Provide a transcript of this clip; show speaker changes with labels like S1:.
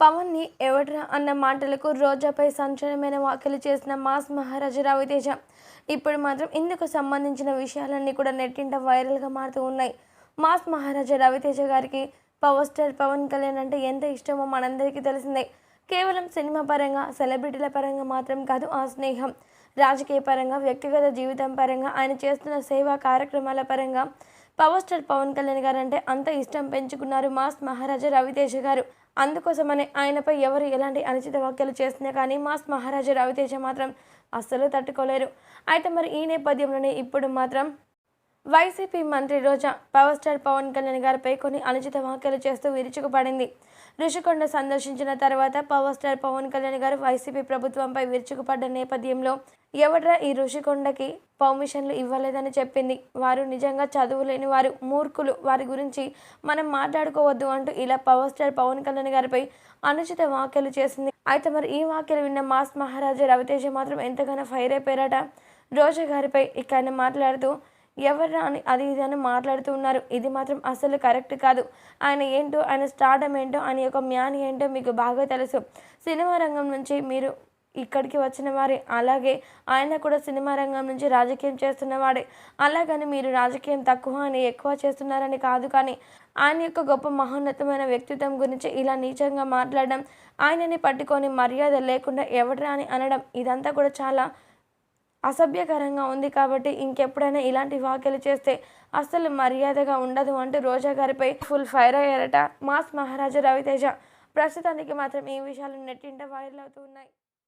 S1: పవన్ని ఎవడ్రా అన్న మాటలకు రోజాపై సంచలనమైన వ్యాఖ్యలు చేసిన మాస్ మహారాజా రవితేజ ఇప్పుడు మాత్రం ఇందుకు సంబంధించిన విషయాలన్నీ కూడా నెట్టింట వైరల్గా మారుతూ ఉన్నాయి. మాస్ మహారాజా రవితేజ గారికి పవర్ స్టార్ పవన్ కళ్యాణ్ అంటే ఎంత ఇష్టమో మనందరికీ తెలిసిందే. కేవలం సినిమా పరంగా సెలబ్రిటీల పరంగా మాత్రం కాదు ఆ స్నేహం. రాజకీయ పరంగా వ్యక్తిగత జీవితం పరంగా ఆయన చేస్తున్న సేవా కార్యక్రమాల పరంగా పవర్ స్టార్ పవన్ కళ్యాణ్ గారు అంటే అంత ఇష్టం పెంచుకున్నారు మాస్ మహారాజా రవితేజ గారు. అందుకోసమనే ఆయనపై ఎవరు ఎలాంటి అనుచిత వ్యాఖ్యలు చేస్తున్నా కానీ మాస్ మహారాజా రవితేజ మాత్రం అస్సలు తట్టుకోలేరు. అయితే మరి ఈ నేపథ్యంలోనే ఇప్పుడు మాత్రం వైసీపీ మంత్రి రోజా పవర్ స్టార్ పవన్ కళ్యాణ్ గారిపై కొన్ని అనుచిత వ్యాఖ్యలు చేస్తూ విరుచుకుపడింది. ఋషికొండ సందర్శించిన తర్వాత పవర్ స్టార్ పవన్ కళ్యాణ్ గారు వైసీపీ ప్రభుత్వంపై విరుచుకుపడ్డ నేపథ్యంలో ఎవడ్రా ఈ ఋషికొండకి పర్మిషన్లు ఇవ్వలేదని చెప్పింది. వారు నిజంగా చదువు లేని వారు మూర్ఖులు. వారి గురించి మనం మాట్లాడుకోవద్దు అంటూ ఇలా పవర్ స్టార్ పవన్ కళ్యాణ్ గారిపై అనుచిత వ్యాఖ్యలు చేసింది. అయితే మరి ఈ వ్యాఖ్యలు విన్న మాస్ మహారాజా రవితేజ మాత్రం ఎంతగానో ఫైర్ అయిపోయారట. రోజా గారిపై ఇక ఆయన మాట్లాడుతూ ఎవరు అని అది ఇది అని మాట్లాడుతూ ఉన్నారు. ఇది మాత్రం అసలు కరెక్ట్ కాదు. ఆయన ఏంటో ఆయన స్టార్డమ్ ఏంటో ఆయన యొక్క మ్యాన్ ఏంటో మీకు బాగా తెలుసు. సినిమా రంగం నుంచి మీరు ఇక్కడికి వచ్చిన వారే. అలాగే ఆయన కూడా సినిమా రంగం నుంచి రాజకీయం చేస్తున్నవాడే అలాగని మీరు రాజకీయం తక్కువ అని ఎక్కువ చేస్తున్నారని కాదు కానీ ఆయన యొక్క గొప్ప మహోన్నతమైన వ్యక్తిత్వం గురించి ఇలా నీచంగా మాట్లాడడం ఆయనని పట్టుకొని మర్యాద లేకుండా ఎవడరా అని అనడం ఇదంతా కూడా చాలా అసభ్యకరంగా ఉంది కాబట్టి ఇంకెప్పుడైనా ఇలాంటి వ్యాఖ్యలు చేస్తే అస్సలు మర్యాదగా ఉండదు అంటూ రోజా గారిపై ఫుల్ ఫైర్ అయ్యారట. మాస్ మహారాజా రవితేజ ప్రస్తుతానికి మాత్రం ఈ విషయాలు నెట్టింట వైరల్ అవుతూ ఉన్నాయి.